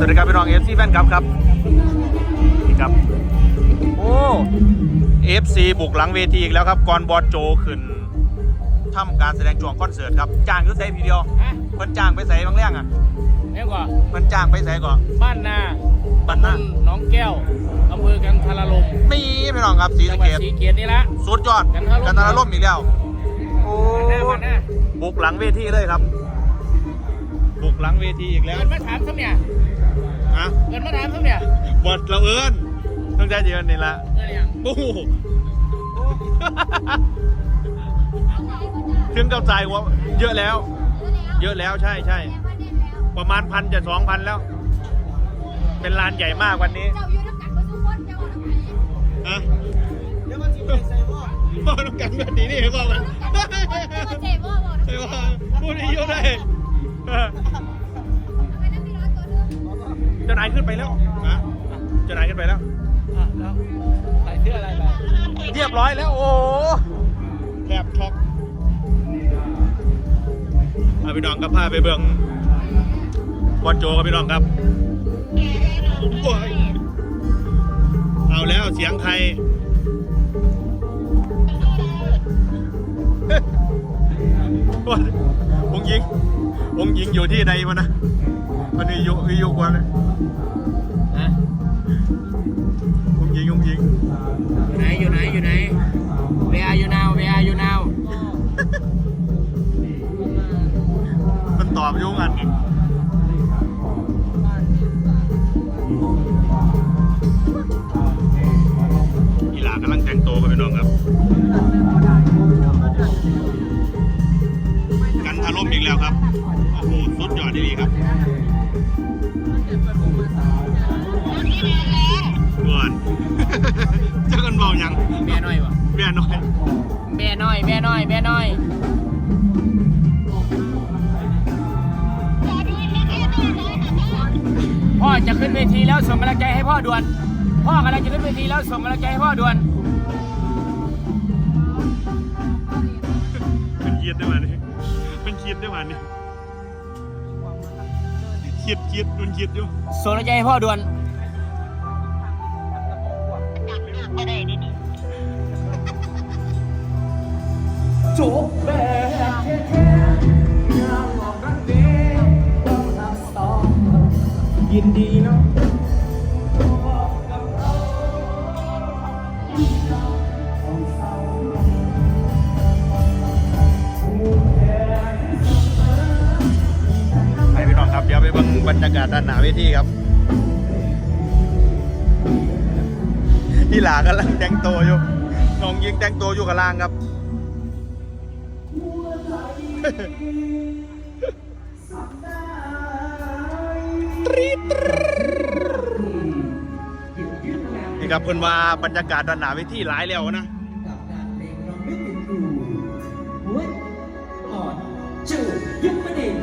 สวัสดีครับพี่น้องเอฟซีแฟนครับครับนี่ครับ โอ้เอฟซีบุกหลังเวทีอีกแล้วครับก่อนบอสโจขึ้นทำการแสดงช่วงคอนเสิร์ตครับจ้างอยุ้ใส่พีเดียวฮะเพิ่นจ้างไปใส่บางเรื่องอะเนี่ยก่อนเพิ่นจ้างไปใส่ก่อนบ้านนาบ้านนาตำบลหน้องแก้วอำเภอกันทรลมมีพี่น้องครับสีจัสะงหวัเกดตศรีเกียรตินี่ละสุดยอดกันทรล่มกันทรล่มอีกแล้วโอ้บ้านนาบ้านนาบุกหลังเวทีเลยครับ บุกหลังเวทีอีกแล้วเกินมาถามซ้ำเนี่ย ฮะเกินมาถามซ้ำเนี่ยบอดเราเอิญต้องใจเดียวนี่ละเกินยังโอ้โหถึงกับใจว่าเยอะแล้ว เยอะแล้วใช่ใช่ประมาณพันจะสองพันแล้ว เป็นลานใหญ่มากวันนี้เจ้าอยู่น้ำกันมาทุกคนเจ้าเอาน้ำไหนฮะเดี๋ยวมันจะใส่หม้อหม้อน้ำกันแบบนี้นี่บอกมันเจ้าเจ็บว่าบอกใช่ว่าพูดอายุได้เออ ขึ้นไปแล้วฮะเจ้านายขึ้นไปแล้ว อะแล้วใส่เสื้ออะไรไปเรียบร้อยแล้ว โอ้โหแทบช็อกเอาพี่น้องกับพาไปเบิ่งบอลโจกับพี่น้องครับโอ้ยเอาแล้วเสียงใครวันองค์ยิงองค์ยิงอยู่ที่ใดวะนะมันมีอยู่มีอยู่กว่าเลย อยู่ไหนอยู่ไหนอยู่ไหน Where are you now Where are you now มันตอบยุ่งอันอีหลากำลังแต่งตัวกันพี่น้องครับ กันทาร่มอีกแล้วครับ โอ้โห สุดยอดดีครับก่อน แม่น้อยแม่น้อยแม่น้อยพ่อจะขึ้นเวทีแล้วส่งกำลังใจให้พ่อด่วน พ่อกำลังจะขึ้นเวทีแล้วส่งกำลังใจให้พ่อด่วนมันคิดได้มาเนี่ยมันคิดได้มาเนี่ยคิดคิดมันคิดอยู่ส่งกำลังใจให้พ่อด่วน จบแบบแท้ๆงานหลอกรักเดียวต้องรักสอยินดีเนาะไปพี่น้องครับ เดี๋ยวไปเบิ่งบรรยากาศด้านหน้าเวทีครับพี่หลากำลังแต่งตัวอยู่น้องยิงแต่งตัวอยู่กับล่างครับ นี่ครับเพื่อนว่าบรรยากาศด้านหน้าเวทีหลายแล้วนะกับงานเพลงเราไม่เป็นครูเว้ยอ่อนจูยุคประเด็น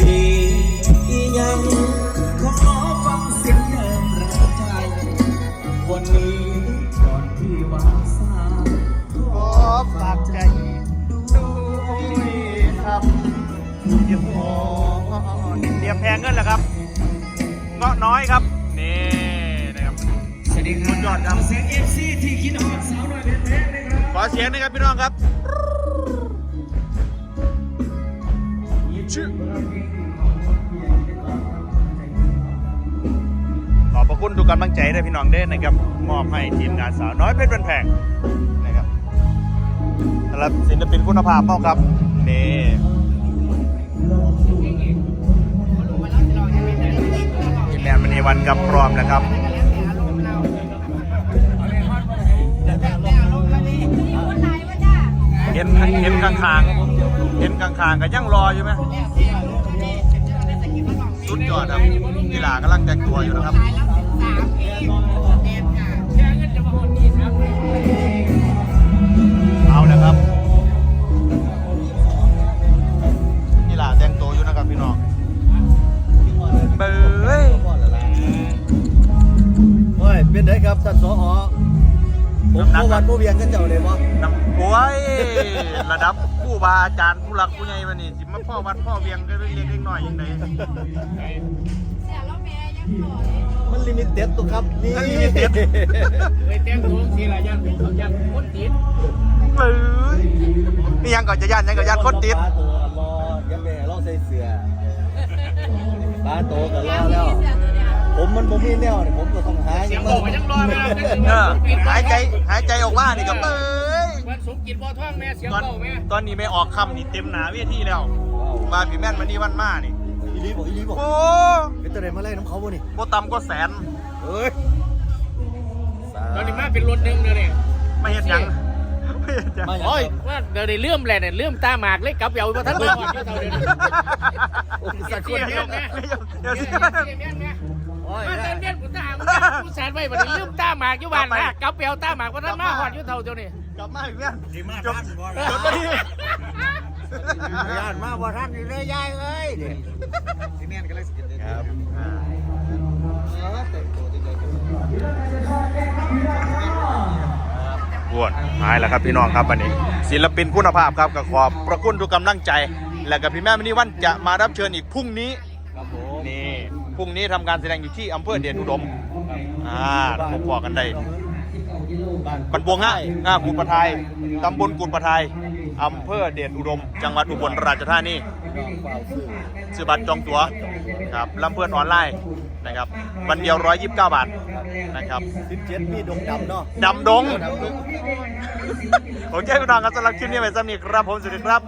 ปียังขอฟังเสียงเดิมแรงใจ วันนี้ก่อนที่วางสายขอฝากใจด้วยครับเตรียมเตรียมแพงเงินแล้วครับ เงาะน้อยครับ นี่นะครับสวัสดีครับยอดครับเสียงเอฟซีที่คิดฮอดสาวน้อยเพชรเพชรนะครับขอเสียงนะครับพี่น้องครับ ชื่อขอบพระคุณทุกกำลังใจได้พี่น้องเด้นะครับ มอบให้ทีมงานสาวน้อยเพชรเป็นแพงนะครับสำหรับศิลปินคุณภาพเท่าครับนี่ทีมงานมณีวันกับพร้อมนะครับ ห็นเห็นกลางคางๆเห็นกลางคางๆก็ยังรออยู่ไหมสุดยอดครับกีฬากำลังแต่งตัวอยู่นะครับเอาแล้วครับกีฬาแต่งตัวอยู่นะครับพี่น้องเบ้ยโอ้ยเป็นไงครับท่านสอหอ ผมเมื่อวันผู้เวียงกันเจ้าเลยบ่น้ำโอ้ยระดับผู้บาอาจารย์ผู้หลักผู้ใหญ่มานี่สิมาพ่อวัดพ่อเวียงก็เล็กเล็กๆน้อยๆยังไงเสียแล้วแม่ยังหล่อเลยมันลิมิเต็ดตัวครับนี่อันนี้เด็ดไปแต่งตัวสีละย่านเป็นเขาย่านคนติดเบ้ยนี่ยังก่อนจะย่านยังก่อนย่านคนติดปลาตัวรอยังแม่รอใส่เสื้อปลาโตกันรอแล้ว ผมมันบ่มีแนวนี่ผมก็ต้องหาเสียงบอกว่ายังรอแม่เออหายใจหายใจออกมานี่ก็เบ้ยวันสมกินบ่อท่องแม่เสียงตอนเบาแม่ตอนนี้ไม่ออกคำนี่เต็มหนาเวทีแล้วมาพี่แม่นมานี่วันมานี่อีลีบอกอีลีบอกโอ้เป็นตัวไหนมาไล่น้ำเขาบ่นี่โบต่ำก็แสนเอ้ยตอนนี้มาเป็นรถหนึ่งเดี๋ยวนี้ไม่เห็นยังไม่เห็นยังมาอย่างโอ้ยครับว่าเดี๋ยวนี้เลื่อมแหละเนี่ยเลื่อมตาหมากเลยกลับเอาบ่ทันได้หอดอยู่เท่าเดิมโอ้ยสักคเสีนยเดีเมียยวนแม่ไม่ยอมเดี๋ยวเสีสิยเมียนแม่โอ้ยมาเต้นเมียนกูตาหากกูสารไว้บัดนี้เลื่อมตาหมากอยู่บ้านนะกลับเอาตาหมากบ่ทันมาหอดอยู่เท่าเดี๋ยวนี้กลับมาพี่แม่นจบจบไปที่ย่านมาบ่ทันนี่เลยยายเอ้ยนี่สิแม่นก็เลยสิกินครับเออแต่งตัวจังได๋ปวดหายแล้วครับพี่น้องครับวันนี้ ศิลปินคุณภาพครับก็ขอบพระคุณทุกกำลังใจ และกับพี่แม่มณีวันจะมารับเชิญอีกพรุ่งนี้ครับผมนี่ พรุ่งนี้ทำการแสดงอยู่ที่อำเภอเดชอุดมอ่าพบบอกกันได้บันบวงง่ายง่ากุดประทายตำบลกุดประทายอำเภอเดชอุดม จังหวัดอุบลราชธานีน้องเฝ้าซื้อซื้อบัตรจองตั๋วครับลำเพื่อนออนไลน์นะครับวันเดียว 129 บาทนะครับ17มีดงดำเนาะดำดงโอเคพี่น้องครับสำหรับคลิปนี้ไปสำนีครับผมสวัสดีครับ